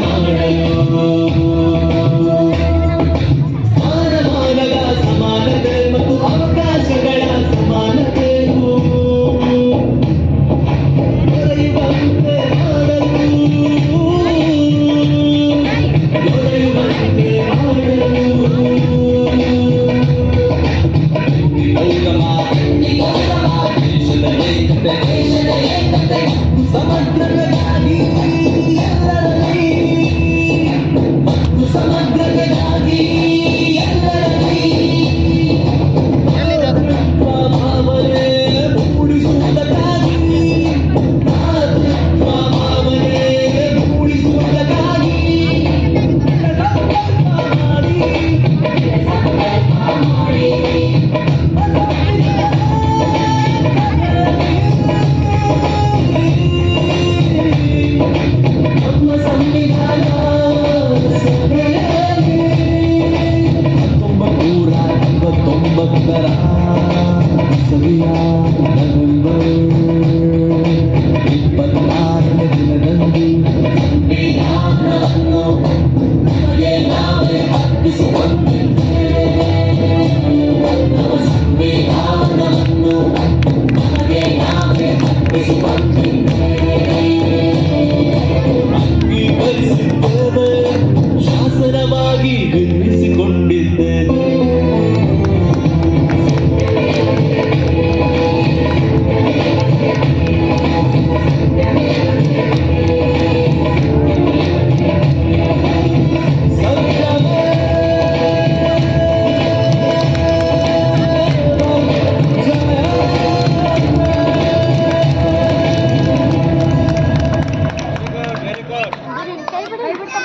Thank you. ಕೈ ಬಿಡು ಕೈ ಬಿಡ್ತಾ